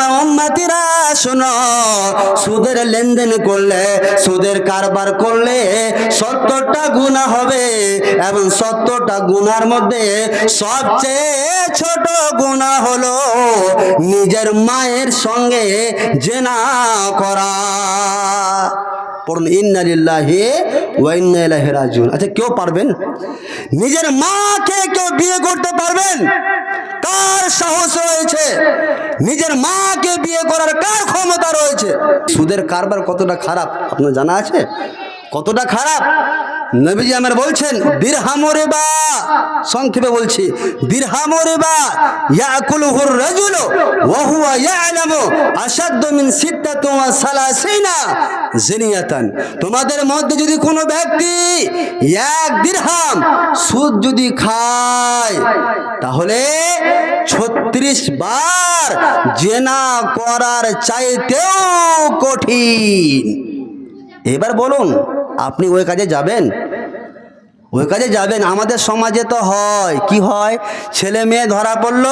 আমার শোনো। সুদের লেনদেন করলে, সুদের কারবার করলে সত্তরটা গুণা হবে এবং সত্তরটা গুণার মধ্যে সবচেয়ে ছোট গুণা হলো নিজের মায়ের সঙ্গে জেনা করা। পড়ুন আচ্ছা কেউ পারবেন? নিজের মাকে কেউ বিয়ে করতে পারবেন? কার সাহস রয়েছে? নিজের মাকে বিয়ে করার কার ক্ষমতা রয়েছে? সুদের কারবার কতটা খারাপ? আপনার জানা আছে? কতটা খারাপ? নবীজি আমার বলছেন দিরহামরে বা সংক্ষেপে বলছি দিরহামরে বা ইয়াকুলুহুর রাজুলু, ওয়া হুয়া ইয়ালামু আশাদ্দু মিন সিত্তাতু ওয়া সালাসিনা জিনিয়াতান। তোমাদের মধ্যে যদি কোনো ব্যক্তি এক দিরহাম সুদ যদি খায়, তাহলে ছত্রিশ বার জেনা করার চাইতেও কঠিন। এবার বলুন আপনি ওই কাজে যাবেন? ওই কাজে যাবেন, আমাদের সমাজে তো হয়। কি হয়? ছেলে মেয়ে ধরা পড়ল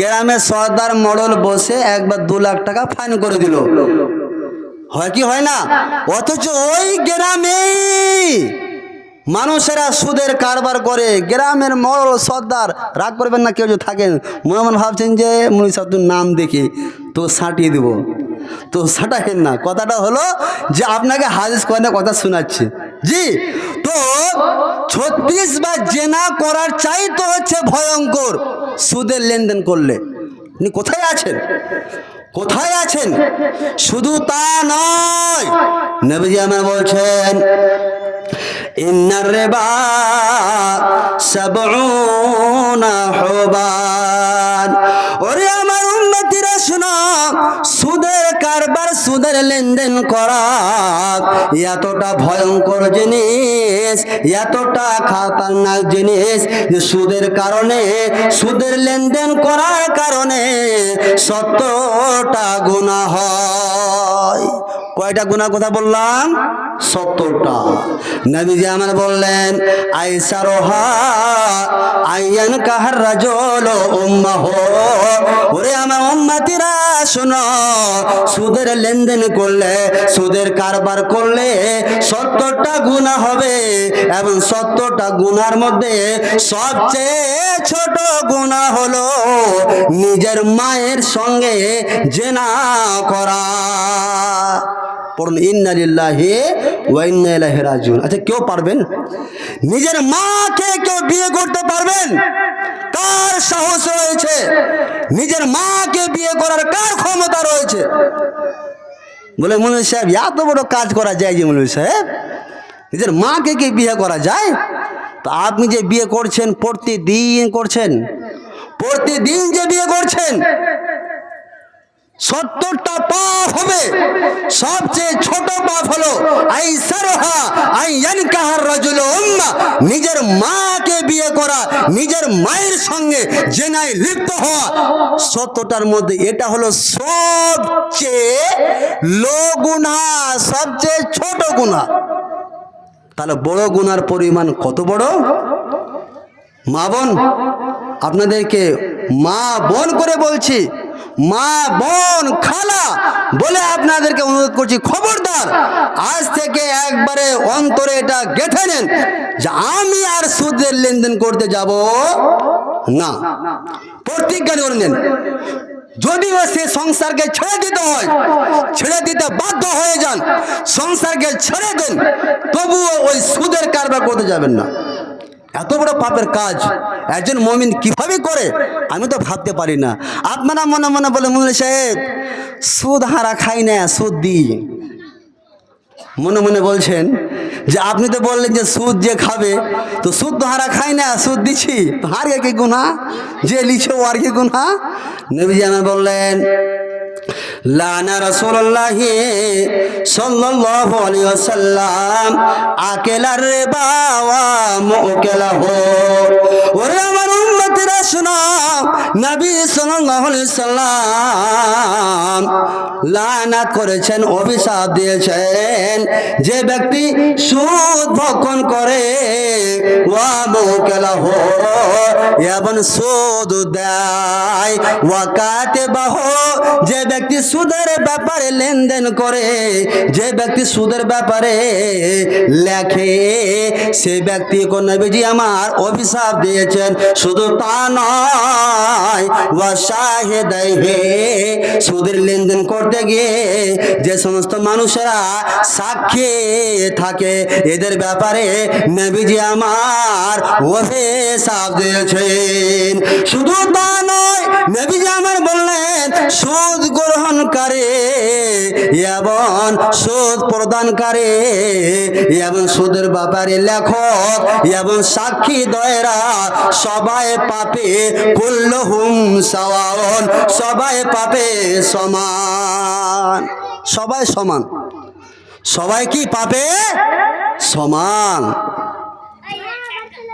গ্রামের সর্দার মডল বসে একবার দু লাখ টাকা ফাইন করে দিল। হয় কি হয় না? অথচ ওই গ্রামে মানুষেরা সুদের কারবার করে। গ্রামের মরল সর্দার, রাগ করবেন না কেউ যদি থাকেন। মনে মনে ভাবছেন যে মুনি সাহেব নাম দেখে তো সাঁটিয়ে দেবো। তো সাঁটাহেন না, কথাটা হলো যে আপনাকে হাদিস কোরআনের কথা শোনাচ্ছে। জি? তো ছত্রিশ বার জেনা করার চাই তো হচ্ছে ভয়ঙ্কর সুদের লেনদেন করলে। আপনি কোথায় আছেন? কোথায় আছেন? শুধু তা নয়, নবীজি আমার বলছেন ইন্নার রেবা সাবউনা হুবান। ওরে আমার সুদের কারবার, সুদের লেনদেন করা। এতটা ভয়ঙ্কর জিনিস, এতটা খাতারনাক জিনিস যে সুদের কারণে, সুদের লেনদেন করার কারণে সত্তরটা গুণা হয়। কয়টা গুণা কথা বললাম? সত্তরটা। নবীজি আমার বললেন আইসা রোহা আইয়ান কাহার রাজল উম্মাহ। ওরে আমার উম্মাতিরা, শোনো, সুদের লেনদেন করলে, সুদের কারবার করলে সত্তরটা গুণা হবে এবং সত্তরটা গুণার মধ্যে সবচেয়ে ছোট গুণা হলো নিজের মায়ের সঙ্গে জেনা করা। পড়ুন, ইন্না আচ্ছা কেউ পারবেন? নিজের মাকে কেউ বিয়ে করতে পারবেন? কার সাহস রয়েছে? নিজের মাকে বিয়ে করার কার ক্ষমতা রয়েছে? বলে মৌলভী সাহেব, এত বড় কাজ করা যায় যে মৌলভী সাহেব? নিজের মাকে কি বিয়ে করা যায়? তো আপনি যে বিয়ে করছেন, প্রতিদিন করছেন? প্রতিদিন যে বিয়ে করছেন? সত্তরটা পাপ হবে। সবচেয়ে ছোট পাপ হলো নিজের মাকে বিয়ে করা, নিজের মায়ের সঙ্গে জেনায় লিপ্ত হওয়া। সত্যটার মধ্যে এটা হলো সবচেয়ে লো সবচেয়ে ছোট গুণা। তাহলে বড় গুনার পরিমাণ কত বড়? মা বোন, আপনাদেরকে মা বোন করে বলছি মা বোন খালা বলে আপনাদেরকে অনুরোধ করছি, খবরদার, আজ থেকে একবারে অন্তরে এটা গেঁথে নেন যে আমি আর সুদের লেনদেন করতে যাব না। প্রতিজ্ঞা করে নেন। যদিও সে সংসারকে ছেড়ে দিতে হয়, ছেড়ে দিতে বাধ্য হয়ে যান, সংসারকে ছেড়ে দেন, তবুও ওই সুদের কারবার করতে যাবেন না। এত বড় পাপের কাজ একজন মমিন কীভাবে করে? আমি তো ভাবতে পারি না। আপনারা মনে মনে বলে মনে সাহেব সুদ হারা খাই না সুদ দিই। মনে মনে বলছেন যে আপনি তো বললেন যে সুদ যে খাবে তো সুদ তো হারা খাই না সুদ দিছি। তো হার কি গুণা যে লিছে ও আর কি গুণা নবীজি আমার বললেন লানা রাসূলুল্লাহ সাল্লাল্লাহু আলাইহি ওয়াসাল্লাম আকেলার রিবা ওয়া মুকেলাহু। ওরে আমার উম্মতেরা শোনো নবী সাল্লাম লানাত করেছেন, অভিশাপ দিয়েছেন। যে ব্যক্তি সুদ ভক্ষণ করে এবং সুদ দেয়। যে ব্যক্তি সুদের ব্যাপারে লেনদেন করে, যে ব্যক্তি সুদের ব্যাপারে লেখে, সে ব্যক্তিকে নবীজি আমার অভিশাপ দিয়েছেন। শুধু তা নয় হে। সুদের লেনদেন করতে গিয়ে যে সমস্ত মানুষেরা সাক্ষী থাকে, এদের ব্যাপারে নবীজি আমার ওভে সাপ দিয়েছেন। শুধু তা নয়, নবীজি আমার বললেন, সুদ গ্রহণকারী এবং সুদ প্রদানকারী এবং সুদের ব্যাপারে লেখক এবং সাক্ষী দয়েরা, সবাই পাপে, কুল্লহুম সাওয়ান সবাই পাপে সমান। সবাই সমান। সবাই কি পাপে? সমান।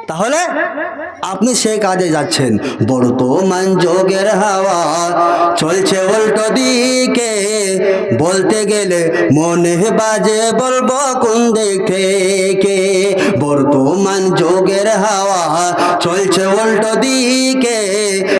তাহলে আপনি সেই কাজে যাচ্ছেন। বড় বর্তমান যোগের হাওয়া, চলছে উল্টো দিকে। বলতে গেলে মনে বাজে বলব কোন দেখে থেকে বর্তমান যোগের হাওয়া চলছে উল্টো দিকে।